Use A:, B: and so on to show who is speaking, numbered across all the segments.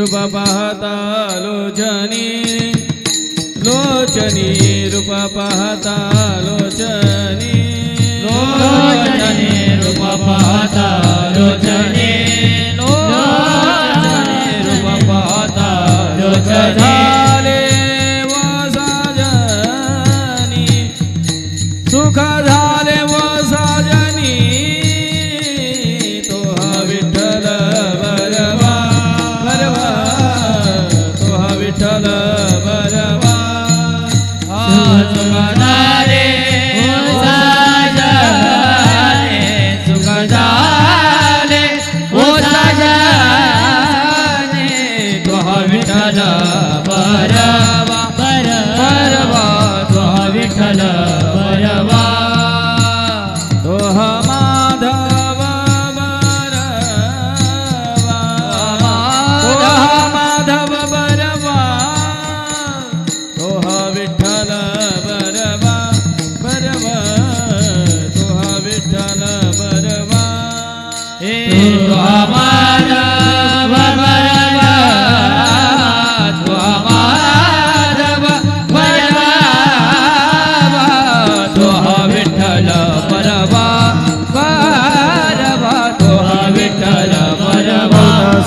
A: रूपा पहतालो लोचनी लोचनी रूप पहतालो जनी।
B: लोचनी रूप पहतालो जनी लोचनी रूप
A: पहतालो जनी।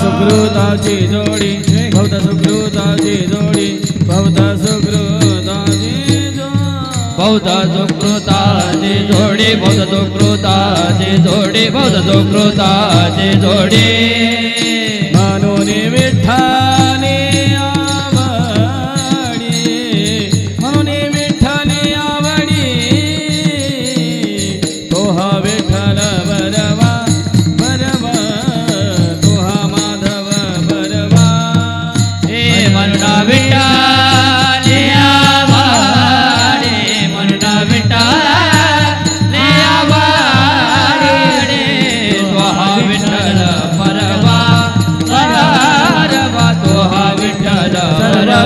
A: સુકૃતાજી જોડી
B: ભવતા સુકૃતાજી જોડી ભવતા સુકૃતાજી ભવતા સુકૃતાજી જોડી ભવતા સુકૃતાજી જોડી ભવત સુકૃતા
A: જે
B: જોડે.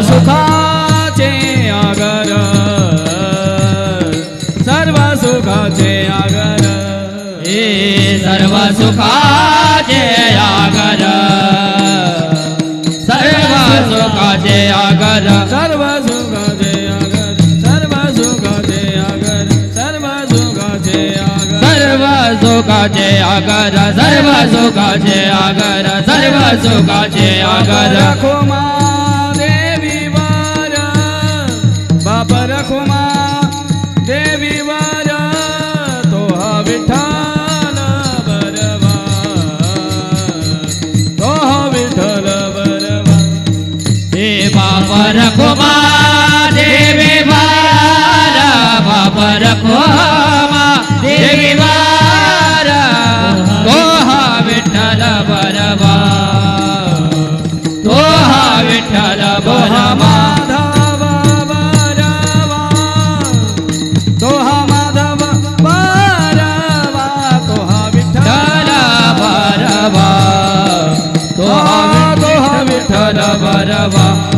A: सुखाचे आगर सर्व सुखाचे आगर
B: हे सर्व सुखाचे आगर सर्व सुखाचे आगर
A: सर्व सुखाचे आगर सर्व सुखाचे आगर सर्व सुखाचे आगर
B: सर्व सुखाचे आगर सर्व सुखाचे आगर सर्व सुखाचे आगर
A: रखुमा বাবা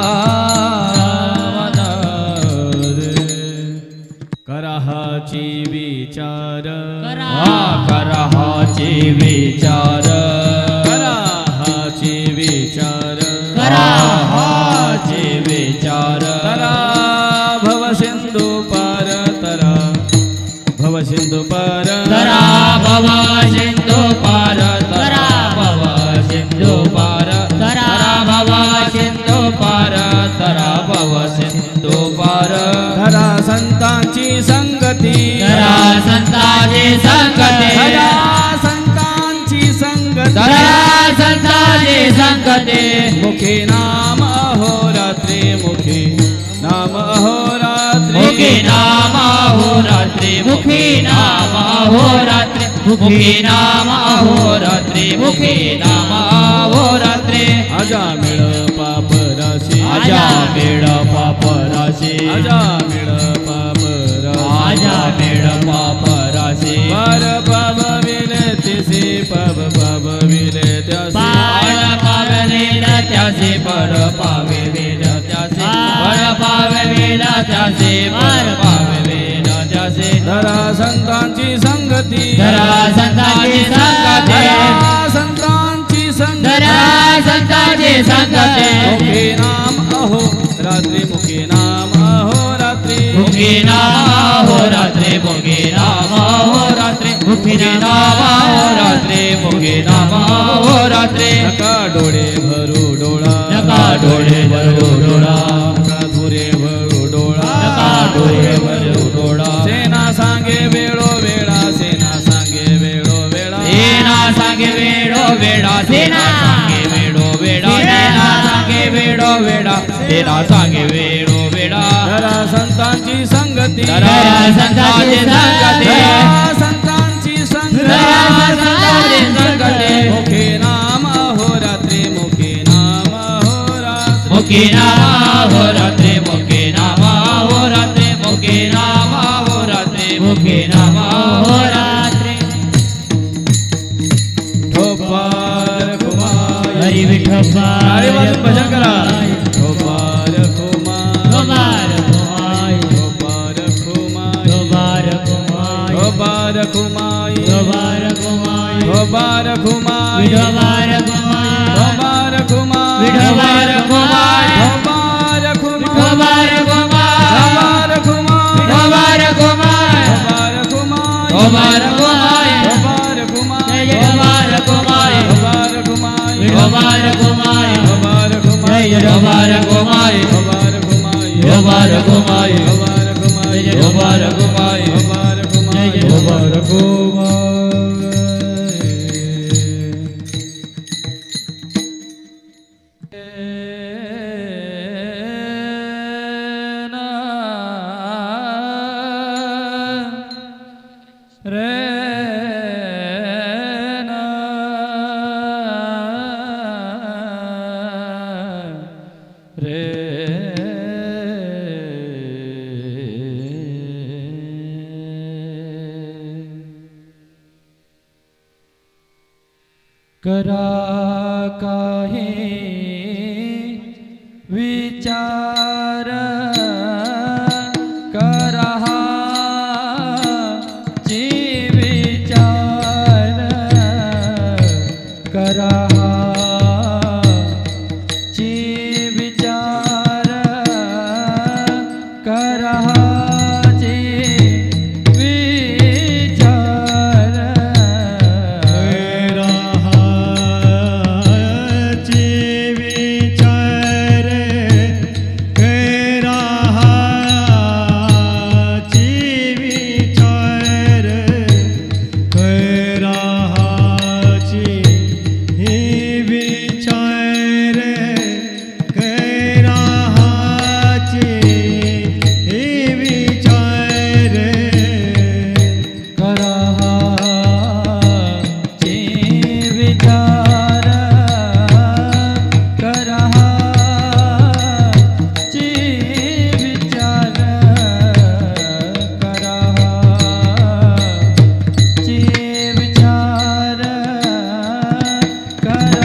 B: करहा
A: जीवी विचार संगती.
B: तरा संताची संगते.
A: धरा संतांची संगती.
B: तरा संताची संगते.
A: मुखी नाम अहोरात्री मुखी नाम अहोरात्री.
B: मुखी नाम अहोरात्री मुखी नाम अहोरात्री. मुखी नाम अहोरात्री मुखी नाम अहोरात्री.
A: आजा मिळ पाप राशी.
B: आजा मेळ पाप राशी.
A: आजा मिळ
B: आजा मेळ पाप राशी
A: पार पाप विले तिसी पाप पाप विले त्यासी
B: पार पावे वेद त्यासे पर पावे वेद त्यासे पर पावे वेद त्यासे पर पावे वेद त्यासे
A: धरा संतांची संगती.
B: धरा संतांची संगती.
A: धरा संतांची संगती.
B: धरा संताची संगते.
A: मुखी नाम अहो रात्री मुखी नाम रात्री
B: मुखी नाम हो रात्रे मुखी नाम हो रात्रे मुखी नाम हो रात्रे मुखी नाम हो रात्रे
A: नका डोळे भरू डोळा
B: नका डोळे भरू डोळा
A: नका धुरे भरू डोळा
B: नका डोळे भरू डोळा
A: सेना सांगे वेळो वेळा सेना सांगे वेळो वेळा
B: सेना सांगे वेडो वेडा सेना सांगे वेडो वेडा सेना
A: संतांची संगती
B: संतांची संगती.
A: संतांची. मुखी नाम अहो रात्री मुखी नाम अहो रात्री
B: मुखी नामा हो
A: ठोपार कुमार कुमार
B: कुमार
A: ठोपार कुमार
B: विठोबार कुमार
A: ठोपार कुमार
B: विठोबार कुमार
A: ठोपार कुमार
B: कुमार कुमार
A: ठोपार कुमार
B: कुमार कुमार
A: ठोपार कुमार
B: कुमार कुमार
A: ठोपार कुमार
B: जय कुमार कुमार
A: ठोपार कुमार
B: विठोबार कुमार
A: ठोपार कुमार
B: जय विठोबार
A: विचार
C: कर